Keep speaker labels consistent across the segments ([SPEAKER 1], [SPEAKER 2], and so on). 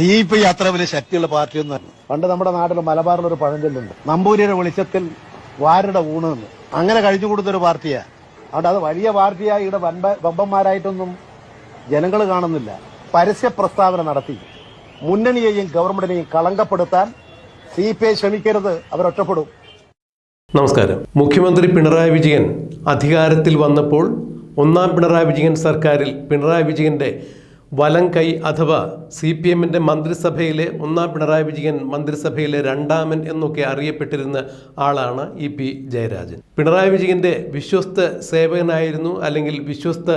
[SPEAKER 1] C അത്ര വലിയ ശക്തിയുള്ള പാർട്ടിയൊന്നും പണ്ട് നമ്മുടെ നാട്ടിൽ മലബാറിൽ ഒരു പഴഞ്ചൊല്ലുണ്ട് നമ്പൂരിയുടെ വെളിച്ചത്തിൽ വാരുടെ ഊണ് എന്ന് അങ്ങനെ കഴിഞ്ഞു കൊടുത്തൊരു പാർട്ടിയാ. അതുകൊണ്ട് അത് വലിയ പാർട്ടിയായി ഇവിടെ വൻപ വമ്പന്മാരായിട്ടൊന്നും ജനങ്ങൾ കാണുന്നില്ല. പരസ്യ പ്രസ്താവന നടത്തി. മുന്നണിയെയും ഗവൺമെന്റിനെയും കളങ്കപ്പെടുത്താൻ സി പി ഐ ശ്രമിക്കരുത്. അവരൊറ്റപ്പെടും
[SPEAKER 2] നമസ്കാരം. മുഖ്യമന്ത്രി പിണറായി വിജയൻ അധികാരത്തിൽ വന്നപ്പോൾ ഒന്നാം പിണറായി വിജയൻ സർക്കാരിൽ പിണറായി വിജയന്റെ വലം കൈ അഥവാ സി പി എമ്മിന്റെ മന്ത്രിസഭയിലെ ഒന്നാം പിണറായി വിജയൻ മന്ത്രിസഭയിലെ രണ്ടാമൻ എന്നൊക്കെ അറിയപ്പെട്ടിരുന്ന ആളാണ് ഇ പി ജയരാജൻ. പിണറായി വിജയന്റെ വിശ്വസ്ത സേവകനായിരുന്നു അല്ലെങ്കിൽ വിശ്വസ്ത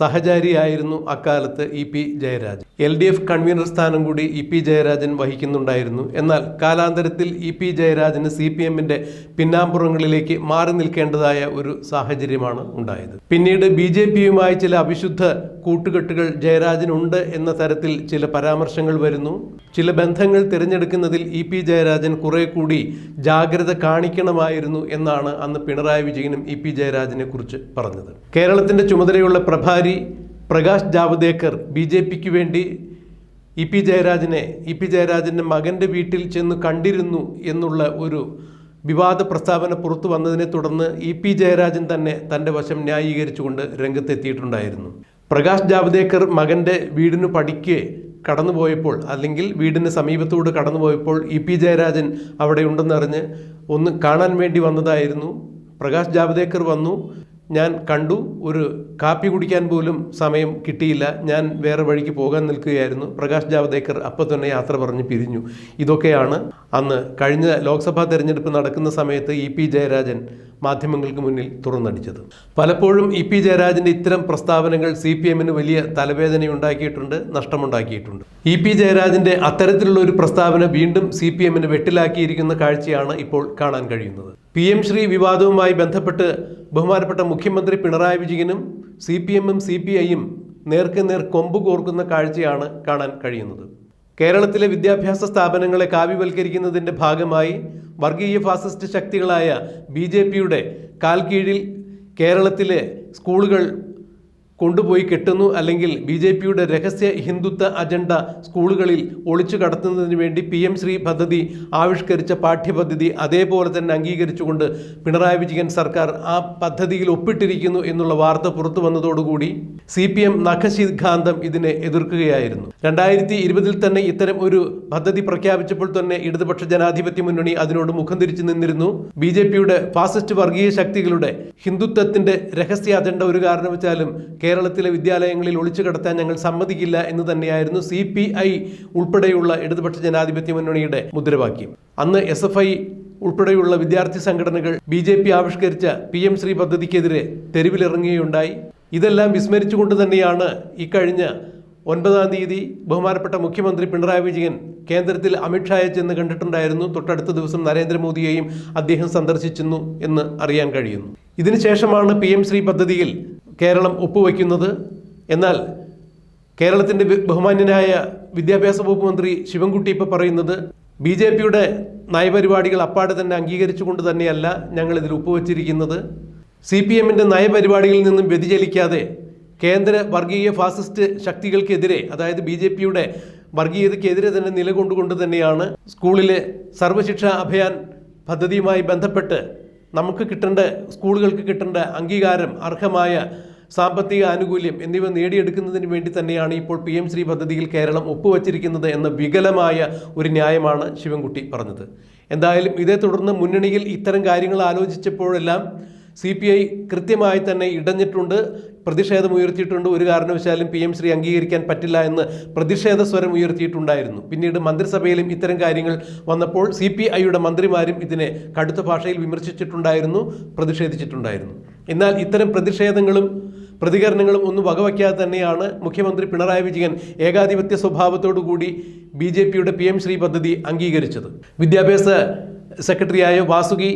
[SPEAKER 2] സഹചാരിയായിരുന്നു അക്കാലത്ത് E P Jayarajan. L D F convener സ്ഥാനം കൂടി ഇ പി ജയരാജൻ വഹിക്കുന്നുണ്ടായിരുന്നു. എന്നാൽ കാലാന്തരത്തിൽ ഇ പി ജയരാജന് സി പി എമ്മിന്റെ പിന്നാമ്പുറങ്ങളിലേക്ക് മാറി നിൽക്കേണ്ടതായ ഒരു സാഹചര്യമാണ് ഉണ്ടായത്. പിന്നീട് ബി ജെ പിയുമായി ചില അവിശുദ്ധ കൂട്ടുകെട്ടുകൾ ജയരാജനുണ്ട് എന്ന തരത്തിൽ ചില പരാമർശങ്ങൾ വരുന്നു. ചില ബന്ധങ്ങൾ തിരഞ്ഞെടുക്കുന്നതിൽ ഇ പി ജയരാജൻ കുറെ കൂടി ജാഗ്രത കാണിക്കണമായിരുന്നു എന്നാണ് അന്ന് പിണറായി വിജയനും ഇ പി ജയരാജനെ കുറിച്ച് പറഞ്ഞത്. കേരളത്തിന്റെ ചുമതലയുള്ള പ്രഭാരി പ്രകാശ് ജാവ്ദേക്കർ ബി ജെ പിക്ക് വേണ്ടി ഇ പി ജയരാജനെ ഇ പി ജയരാജന്റെ മകന്റെ വീട്ടിൽ ചെന്ന് കണ്ടിരുന്നു എന്നുള്ള ഒരു വിവാദ പ്രസ്താവന പുറത്തു വന്നതിനെ തുടർന്ന് ഇ പി ജയരാജൻ തന്നെ തന്റെ വശം ന്യായീകരിച്ചുകൊണ്ട് രംഗത്തെത്തിയിട്ടുണ്ടായിരുന്നു. പ്രകാശ് ജാവ്ദേക്കർ മകന്റെ വീടിന് പടിക്ക് കടന്നുപോയപ്പോൾ അല്ലെങ്കിൽ വീടിന് സമീപത്തൂടെ കടന്നുപോയപ്പോൾ ഇ പി ജയരാജൻ അവിടെ ഉണ്ടെന്നറിഞ്ഞ് ഒന്ന് കാണാൻ വേണ്ടി വന്നതായിരുന്നു. പ്രകാശ് ജാവ്ദേക്കർ വന്നു. ഞാൻ കണ്ടു. ഒരു കാപ്പി കുടിക്കാൻ പോലും സമയം കിട്ടിയില്ല. ഞാൻ വേറെ വഴിക്ക് പോകാൻ നിൽക്കുകയായിരുന്നു. പ്രകാശ് ജാവ്ദേക്കർ അപ്പോൾ തന്നെ യാത്ര പറഞ്ഞ് പിരിഞ്ഞു. ഇതൊക്കെയാണ് അന്ന് കഴിഞ്ഞ ലോക്സഭാ തെരഞ്ഞെടുപ്പ് നടക്കുന്ന സമയത്ത് ഇ പി ജയരാജൻ മാധ്യമങ്ങൾക്ക് മുന്നിൽ തുറന്നടിച്ചത്. പലപ്പോഴും ഇ പി ജയരാജന്റെ ഇത്തരം പ്രസ്താവനകൾ സി പി എമ്മിന് വലിയ തലവേദനയുണ്ടാക്കിയിട്ടുണ്ട് നഷ്ടമുണ്ടാക്കിയിട്ടുണ്ട്. ഇ പി ജയരാജന്റെ അത്തരത്തിലുള്ള ഒരു പ്രസ്താവന വീണ്ടും സി പി എമ്മിന് വെട്ടിലാക്കിയിരിക്കുന്ന കാഴ്ചയാണ് ഇപ്പോൾ കാണാൻ കഴിയുന്നത്. പി എം ശ്രീ വിവാദവുമായി ബന്ധപ്പെട്ട് ബഹുമാനപ്പെട്ട മുഖ്യമന്ത്രി പിണറായി വിജയനും സി പി എമ്മും സി പി ഐയും നേർക്ക് നേർ കൊമ്പ് കോർക്കുന്ന കാഴ്ചയാണ് കാണാൻ കഴിയുന്നത്. കേരളത്തിലെ വിദ്യാഭ്യാസ സ്ഥാപനങ്ങളെ കാവ്യവൽക്കരിക്കുന്നതിന്റെ ഭാഗമായി വർഗീയ ഫാസിസ്റ്റ് ശക്തികളായ ബി ജെ പിയുടെ കാൽക്കീഴിൽ കേരളത്തിലെ സ്കൂളുകൾ കൊണ്ടുപോയി കെട്ടുന്നു അല്ലെങ്കിൽ ബി ജെ പിയുടെ രഹസ്യ ഹിന്ദുത്വ അജണ്ട സ്കൂളുകളിൽ ഒളിച്ചു കടത്തുന്നതിന് വേണ്ടി പി എം ശ്രീ പദ്ധതി ആവിഷ്കരിച്ച പാഠ്യപദ്ധതി അതേപോലെ തന്നെ അംഗീകരിച്ചുകൊണ്ട് പിണറായി വിജയൻ സർക്കാർ ആ പദ്ധതിയിൽ ഒപ്പിട്ടിരിക്കുന്നു എന്നുള്ള വാർത്ത പുറത്തു വന്നതോടുകൂടി സി പി എം നഖശിദ്ധാന്തം ഇതിനെ എതിർക്കുകയായിരുന്നു. രണ്ടായിരത്തി ഇരുപതിൽ തന്നെ ഇത്തരം ഒരു പദ്ധതി പ്രഖ്യാപിച്ചപ്പോൾ തന്നെ ഇടതുപക്ഷ ജനാധിപത്യ മുന്നണി അതിനോട് മുഖം തിരിച്ചു നിന്നിരുന്നു. ബി ജെ പിയുടെ ഫാസിസ്റ്റ് വർഗീയ ശക്തികളുടെ ഹിന്ദുത്വത്തിന്റെ രഹസ്യ അജണ്ട ഒരു കാരണവശാലും കേരളത്തിലെ വിദ്യാലയങ്ങളിൽ ഒളിച്ചു കടത്താൻ ഞങ്ങൾ സമ്മതിക്കില്ല എന്ന് തന്നെയായിരുന്നു സി പി ഐ ഉൾപ്പെടെയുള്ള ഇടതുപക്ഷ ജനാധിപത്യ മുന്നണിയുടെ മുദ്രാവാക്യം. അന്ന് എസ് എഫ് ഐ ഉൾപ്പെടെയുള്ള വിദ്യാർത്ഥി സംഘടനകൾ ബി ജെ പി ആവിഷ്കരിച്ച പി എം ശ്രീ പദ്ധതിക്കെതിരെ തെരുവിലിറങ്ങുകയുണ്ടായി. ഇതെല്ലാം വിസ്മരിച്ചുകൊണ്ട് തന്നെയാണ് ഇക്കഴിഞ്ഞ ഒൻപതാം തീയതി ബഹുമാനപ്പെട്ട മുഖ്യമന്ത്രി പിണറായി വിജയൻ കേന്ദ്രത്തിൽ അമിത്ഷായെ ചെന്ന് കണ്ടിട്ടുണ്ടായിരുന്നു. തൊട്ടടുത്ത ദിവസം നരേന്ദ്രമോദിയെയും അദ്ദേഹം സന്ദർശിച്ചിരുന്നു എന്ന് അറിയാൻ കഴിയുന്നു. ഇതിനുശേഷമാണ് പി എം ശ്രീ പദ്ധതിയിൽ കേരളം ഒപ്പുവയ്ക്കുന്നത്. എന്നാൽ കേരളത്തിന്റെ ബഹുമാന്യനായ വിദ്യാഭ്യാസ വകുപ്പ് മന്ത്രി ശിവൻകുട്ടി ഇപ്പോൾ പറയുന്നത് ബി ജെ പിയുടെ നയപരിപാടികൾ അപ്പാടെ തന്നെ അംഗീകരിച്ചുകൊണ്ട് തന്നെയല്ല ഞങ്ങൾ ഇതിൽ ഒപ്പുവച്ചിരിക്കുന്നത്. സി പി എമ്മിന്റെ നയപരിപാടികളിൽ നിന്നും വ്യതിചലിക്കാതെ കേന്ദ്ര വർഗീയ ഫാസിസ്റ്റ് ശക്തികൾക്കെതിരെ അതായത് ബി ജെ പിയുടെ വർഗീയതയ്ക്കെതിരെ തന്നെ നിലകൊണ്ടുകൊണ്ട് തന്നെയാണ് സ്കൂളിലെ സർവശിക്ഷ അഭിയാൻ പദ്ധതിയുമായി ബന്ധപ്പെട്ട് നമുക്ക് കിട്ടേണ്ട സ്കൂളുകൾക്ക് കിട്ടേണ്ട അംഗീകാരം അർഹമായ സാമ്പത്തിക ആനുകൂല്യം എന്നിവ നേടിയെടുക്കുന്നതിന് വേണ്ടി തന്നെയാണ് ഇപ്പോൾ പി എം ശ്രീ പദ്ധതിയിൽ കേരളം ഒപ്പുവച്ചിരിക്കുന്നത് എന്ന വികലമായ ഒരു ന്യായമാണ് ശിവൻകുട്ടി പറഞ്ഞത്. എന്തായാലും ഇതേ തുടർന്ന് മുന്നണിയിൽ ഇത്തരം കാര്യങ്ങൾ ആലോചിച്ചപ്പോഴെല്ലാം സി പി ഐ കൃത്യമായി തന്നെ ഇടഞ്ഞിട്ടുണ്ട് പ്രതിഷേധം ഉയർത്തിയിട്ടുണ്ട്. ഒരു കാരണവശാലും പി എം ശ്രീ അംഗീകരിക്കാൻ പറ്റില്ല എന്ന് പ്രതിഷേധ സ്വരം ഉയർത്തിയിട്ടുണ്ടായിരുന്നു. പിന്നീട് മന്ത്രിസഭയിലും ഇത്തരം കാര്യങ്ങൾ വന്നപ്പോൾ സി പി ഐയുടെ മന്ത്രിമാരും ഇതിനെ കടുത്ത ഭാഷയിൽ വിമർശിച്ചിട്ടുണ്ടായിരുന്നു പ്രതിഷേധിച്ചിട്ടുണ്ടായിരുന്നു. എന്നാൽ ഇത്തരം പ്രതിഷേധങ്ങളും പ്രതികരണങ്ങളും ഒന്നും വകവയ്ക്കാതെ തന്നെയാണ് മുഖ്യമന്ത്രി പിണറായി വിജയൻ ഏകാധിപത്യ സ്വഭാവത്തോടു കൂടി ബി ജെ പിയുടെ പി എം ശ്രീ പദ്ധതി അംഗീകരിച്ചത്. വിദ്യാഭ്യാസ സെക്രട്ടറിയായ വാസുകി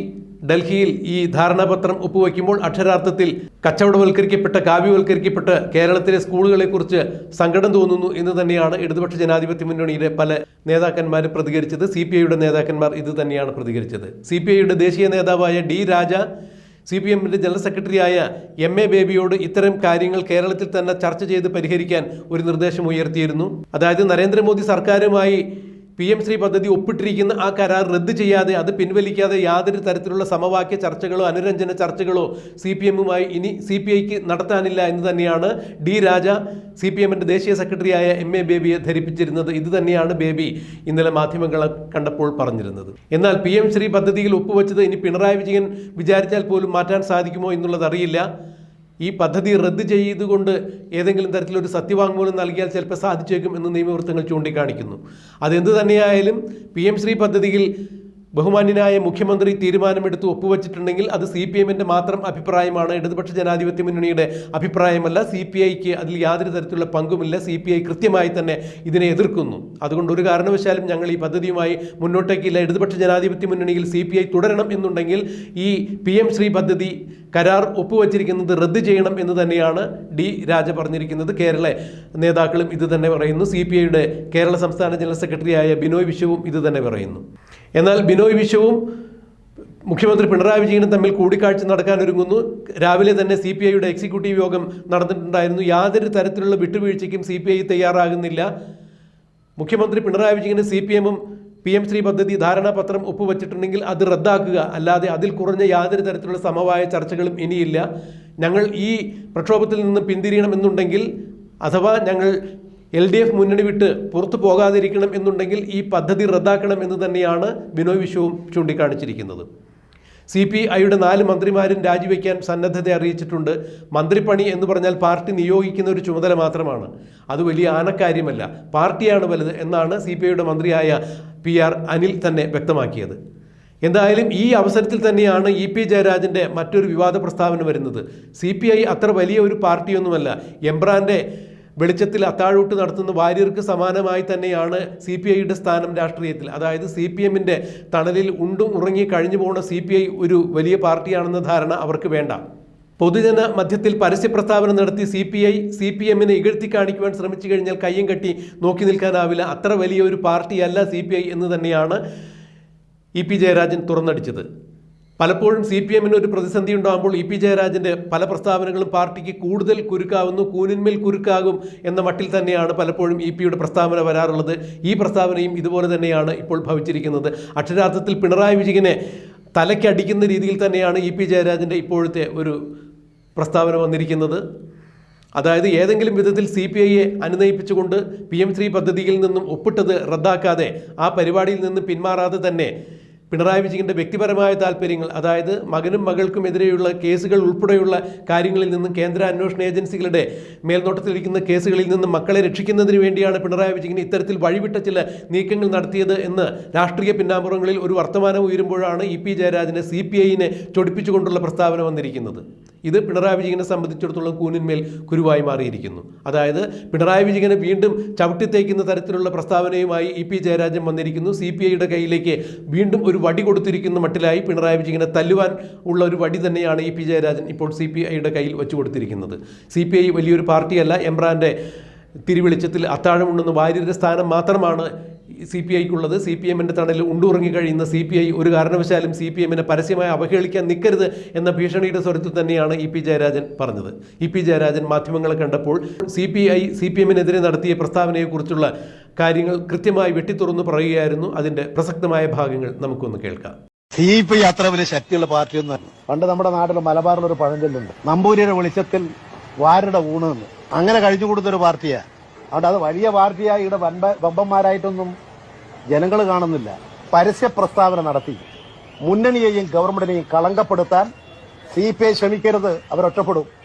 [SPEAKER 2] ഡൽഹിയിൽ ഈ ധാരണാപത്രം ഒപ്പുവയ്ക്കുമ്പോൾ അക്ഷരാർത്ഥത്തിൽ കച്ചവടവൽക്കരിക്കപ്പെട്ട കാവ്യവൽക്കരിക്കപ്പെട്ട കേരളത്തിലെ സ്കൂളുകളെക്കുറിച്ച് സങ്കടം തോന്നുന്നു എന്ന് തന്നെയാണ് ഇടതുപക്ഷ ജനാധിപത്യ മുന്നണിയിലെ പല നേതാക്കന്മാർ പ്രതികരിച്ചത്. സി നേതാക്കന്മാർ ഇത് തന്നെയാണ് പ്രതികരിച്ചത്. സി ദേശീയ നേതാവായ ഡി രാജ സി പി എമ്മിന്റെ ജനറൽ സെക്രട്ടറിയായ എം എ ബേബിയോട് ഇത്തരം കാര്യങ്ങൾ കേരളത്തിൽ തന്നെ ചർച്ച ചെയ്ത് പരിഹരിക്കാൻ ഒരു നിർദ്ദേശം ഉയർത്തിയിരുന്നു. അതായത് നരേന്ദ്രമോദി സർക്കാരുമായി പി എം ശ്രീ പദ്ധതി ഒപ്പിട്ടിരിക്കുന്ന ആ കരാർ റദ്ദ് ചെയ്യാതെ അത് പിൻവലിക്കാതെ യാതൊരു തരത്തിലുള്ള സമവാക്യ ചർച്ചകളോ അനുരഞ്ജന ചർച്ചകളോ സി പി എമ്മുമായി ഇനി സി പി ഐക്ക് നടത്താനില്ല എന്ന് തന്നെയാണ് ഡി രാജ സി പി എമ്മിന്റെ ദേശീയ സെക്രട്ടറിയായ എം എ ബേബിയെ ധരിപ്പിച്ചിരുന്നത്. ഇത് തന്നെയാണ് ബേബി ഇന്നലെ മാധ്യമങ്ങളെ കണ്ടപ്പോൾ പറഞ്ഞിരുന്നത്. എന്നാൽ പി എം ശ്രീ പദ്ധതിയിൽ ഒപ്പുവെച്ചത് ഇനി പിണറായി വിജയൻ വിചാരിച്ചാൽ പോലും മാറ്റാൻ സാധിക്കുമോ എന്നുള്ളത് അറിയില്ല. ഈ പദ്ധതി റദ്ദ് ചെയ്തുകൊണ്ട് ഏതെങ്കിലും തരത്തിലൊരു സത്യവാങ്മൂലം നൽകിയാൽ ചിലപ്പോൾ സാധിച്ചേക്കും എന്ന് നിയമവൃത്തങ്ങൾ ചൂണ്ടിക്കാണിക്കുന്നു. അതെന്ത് തന്നെയായാലും പി എം ശ്രീ പദ്ധതിയിൽ ബഹുമാന്യനായ മുഖ്യമന്ത്രി തീരുമാനമെടുത്ത് ഒപ്പുവെച്ചിട്ടുണ്ടെങ്കിൽ അത് സി പി എമ്മിന്റെ മാത്രം അഭിപ്രായമാണ്. ഇടതുപക്ഷ ജനാധിപത്യ മുന്നണിയുടെ അഭിപ്രായമല്ല. സി പി ഐക്ക് അതിൽ യാതൊരു തരത്തിലുള്ള പങ്കുമില്ല. സി പി ഐ കൃത്യമായി തന്നെ ഇതിനെ എതിർക്കുന്നു. അതുകൊണ്ട് ഒരു കാരണവശാലും ഞങ്ങൾ ഈ പദ്ധതിയുമായി മുന്നോട്ടേക്കില്ല. ഇടതുപക്ഷ ജനാധിപത്യ മുന്നണിയിൽ സി പി ഐ തുടരണം എന്നുണ്ടെങ്കിൽ ഈ പി എം ശ്രീ പദ്ധതി കരാർ ഒപ്പുവച്ചിരിക്കുന്നത് റദ്ദ് ചെയ്യണം എന്ന് തന്നെയാണ് ഡി രാജ പറഞ്ഞിരിക്കുന്നത്. കേരള നേതാക്കളും ഇത് തന്നെ പറയുന്നു. സി പി ഐയുടെ കേരള സംസ്ഥാന ജനറൽ സെക്രട്ടറിയായ ബിനോയ് വിശ്വവും ഇത് തന്നെ പറയുന്നു. എന്നാൽ ബിനോയ് വിശ്വവും മുഖ്യമന്ത്രി പിണറായി വിജയനും തമ്മിൽ കൂടിക്കാഴ്ച നടക്കാനൊരുങ്ങുന്നു രാവിലെ തന്നെ സി പി ഐയുടെ എക്സിക്യൂട്ടീവ് യോഗം നടന്നിട്ടുണ്ടായിരുന്നു. യാതൊരു തരത്തിലുള്ള വിട്ടുവീഴ്ചയ്ക്കും സി പി ഐ തയ്യാറാകുന്നില്ല. മുഖ്യമന്ത്രി പിണറായി വിജയനും സി പി എമ്മും പി എം ശ്രീ പദ്ധതി ധാരണാപത്രം ഒപ്പുവച്ചിട്ടുണ്ടെങ്കിൽ അത് റദ്ദാക്കുക. അല്ലാതെ അതിൽ കുറഞ്ഞ യാതൊരു തരത്തിലുള്ള സമവായ ചർച്ചകളും ഇനിയില്ല. ഞങ്ങൾ ഈ പ്രക്ഷോഭത്തിൽ നിന്ന് പിന്തിരിയണമെന്നുണ്ടെങ്കിൽ അഥവാ ഞങ്ങൾ എൽ ഡി എഫ് മുന്നണി വിട്ട് പുറത്തു പോകാതിരിക്കണം എന്നുണ്ടെങ്കിൽ ഈ പദ്ധതി റദ്ദാക്കണം എന്ന് തന്നെയാണ് ബിനോയ് വിശ്വവും ചൂണ്ടിക്കാണിച്ചിരിക്കുന്നത്. സി പി ഐയുടെ നാല് മന്ത്രിമാരും രാജിവെക്കാൻ സന്നദ്ധത അറിയിച്ചിട്ടുണ്ട്. മന്ത്രിപ്പണി എന്ന് പറഞ്ഞാൽ പാർട്ടി നിയോഗിക്കുന്ന ഒരു ചുമതല മാത്രമാണ്. അത് വലിയ ആനക്കാര്യമല്ല. പാർട്ടിയാണ് വലുത് എന്നാണ് സി പി ഐയുടെ മന്ത്രിയായ പി ആർ അനിൽ തന്നെ വ്യക്തമാക്കിയത്. എന്തായാലും ഈ അവസരത്തിൽ തന്നെയാണ് ഇ പി ജയരാജന്റെ മറ്റൊരു വിവാദ പ്രസ്താവന വരുന്നത്. സി പി ഐ അത്ര വലിയ ഒരു പാർട്ടിയൊന്നുമല്ല. എംബ്രാന്റെ വെളിച്ചത്തിൽ അത്താഴൂട്ട് നടത്തുന്ന വാര്യർക്ക് സമാനമായി തന്നെയാണ് സി പി ഐയുടെ സ്ഥാനം രാഷ്ട്രീയത്തിൽ. അതായത് സി പി എമ്മിന്റെ തണലിൽ ഉണ്ടും ഉറങ്ങി കഴിഞ്ഞു പോകുന്ന സി പി ഐ ഒരു വലിയ പാർട്ടിയാണെന്ന ധാരണ അവർക്ക് വേണ്ട. പൊതുജന മധ്യത്തിൽ പരസ്യ പ്രസ്താവന നടത്തി C P I C P എമ്മിനെ ഇകഴ്ത്തി കാണിക്കുവാൻ ശ്രമിച്ചു കഴിഞ്ഞാൽ കയ്യും കെട്ടി നോക്കി നിൽക്കാനാവില്ല. അത്ര വലിയ ഒരു പാർട്ടിയല്ല സി പി ഐ എന്ന് തന്നെയാണ് ഇ പി ജയരാജൻ തുറന്നടിച്ചത്. പലപ്പോഴും സി പി എമ്മിന് ഒരു പ്രതിസന്ധി ഉണ്ടാകുമ്പോൾ ഇ പി ജയരാജന്റെ പല പ്രസ്താവനകളും പാർട്ടിക്ക് കൂടുതൽ കുരുക്കാവുന്നു കൂനിന്മേൽ കുരുക്കാകും എന്ന മട്ടിൽ തന്നെയാണ് പലപ്പോഴും ഇ പിയുടെ പ്രസ്താവന വരാറുള്ളത്. ഈ പ്രസ്താവനയും ഇതുപോലെ തന്നെയാണ് ഇപ്പോൾ ഭവിച്ചിരിക്കുന്നത്. അക്ഷരാർത്ഥത്തിൽ പിണറായി വിജയനെ തലയ്ക്കടിക്കുന്ന രീതിയിൽ തന്നെയാണ് ഇ പി ജയരാജന്റെ ഇപ്പോഴത്തെ ഒരു പ്രസ്താവന വന്നിരിക്കുന്നത്. അതായത് ഏതെങ്കിലും വിധത്തിൽ സി പി ഐയെ അനുനയിപ്പിച്ചുകൊണ്ട് പി എം ശ്രീ പദ്ധതിയിൽ നിന്നും ഒപ്പിട്ടത് റദ്ദാക്കാതെ ആ പരിപാടിയിൽ നിന്ന് പിന്മാറാതെ തന്നെ പിണറായി വിജയന്റെ വ്യക്തിപരമായ താല്പര്യങ്ങൾ അതായത് മകനും മകൾക്കും എതിരെയുള്ള കേസുകൾ ഉൾപ്പെടെയുള്ള കാര്യങ്ങളിൽ നിന്നും കേന്ദ്ര അന്വേഷണ ഏജൻസികളുടെ മേൽനോട്ടത്തിലിരിക്കുന്ന കേസുകളിൽ നിന്നും മക്കളെ രക്ഷിക്കുന്നതിന് വേണ്ടിയാണ് പിണറായി വിജയൻ ഇത്തരത്തിൽ വഴിവിട്ട ചില നീക്കങ്ങൾ നടത്തിയത് എന്ന് രാഷ്ട്രീയ പിന്നാമ്പുറങ്ങളിൽ ഒരു വർത്തമാനം ഉയരുമ്പോഴാണ് ഇ പി ജയരാജനെ സി പി ഐനെ ചൊടിപ്പിച്ചുകൊണ്ടുള്ള പ്രസ്താവന വന്നിരിക്കുന്നത്. ഇത് പിണറായി വിജയനെ സംബന്ധിച്ചിടത്തോളം കൂനിന്മേൽ കുരുവായി മാറിയിരിക്കുന്നു. അതായത് പിണറായി വിജയനെ വീണ്ടും ചവിട്ടിത്തേക്കുന്ന തരത്തിലുള്ള പ്രസ്താവനയുമായി ഇ പി ജയരാജൻ വന്നിരിക്കുന്നു. സി പി ഐയുടെ കയ്യിലേക്ക് വീണ്ടും ഒരു വടി കൊടുത്തിരിക്കുന്ന മട്ടിലായി പിണറായി വിജയനെ തല്ലുവാൻ ഉള്ള ഒരു വടി തന്നെയാണ് ഇ പി ജയരാജൻ ഇപ്പോൾ സി പി ഐയുടെ കയ്യിൽ വെച്ചു കൊടുത്തിരിക്കുന്നത്. സി പി ഐ വലിയൊരു പാർട്ടിയല്ല. എംബ്രാന്റെ തിരുവെളിച്ചത്തിൽ അത്താഴമുണ്ടെന്ന് വാര്യരുടെ സ്ഥാനം മാത്രമാണ് സി പി ഐക്കുള്ളത്. സി പി എമ്മിന്റെ തണലിൽ ഉണ്ടുറങ്ങി കഴിയുന്ന സി പി ഐ ഒരു കാരണവശാലും സി പി എമ്മിനെ പരസ്യമായി അവഹേളിക്കാൻ നിൽക്കരുത് എന്ന ഭീഷണിയുടെ സ്വരത്തിൽ തന്നെയാണ് ഇ പി ജയരാജൻ പറഞ്ഞത്. ഇ പി ജയരാജൻ മാധ്യമങ്ങളെ കണ്ടപ്പോൾ C P I C P എമ്മിനെതിരെ നടത്തിയ പ്രസ്താവനയെക്കുറിച്ചുള്ള കാര്യങ്ങൾ കൃത്യമായി വെട്ടിത്തുറന്ന് പറയുകയായിരുന്നു. അതിന്റെ പ്രസക്തമായ ഭാഗങ്ങൾ നമുക്കൊന്ന് കേൾക്കാം.
[SPEAKER 1] സി പി അത്ര വലിയ ശക്തിയുള്ള പാർട്ടിയൊന്നും പണ്ട് നമ്മുടെ നാട്ടിൽ മലബാറിൽ ഒരു പഴഞ്ചൊല്ലുണ്ട്. നമ്പൂരിയുടെ വെളിച്ചത്തിൽ വാരുടെ ഊണ് അങ്ങനെ കഴിഞ്ഞു കൊടുത്തൊരു പാർട്ടിയാണ് അതുകൊണ്ട് അത് വലിയ പാർട്ടിയായി ഇവിടെ ബമ്പന്മാരായിട്ടൊന്നും ജനങ്ങൾ കാണുന്നില്ല. പരസ്യ പ്രസ്താവന നടത്തി. മുന്നണിയെയും ഗവൺമെന്റിനെയും കളങ്കപ്പെടുത്താൻ സി പി ഐ ശ്രമിക്കരുത്. അവരൊറ്റപ്പെടും.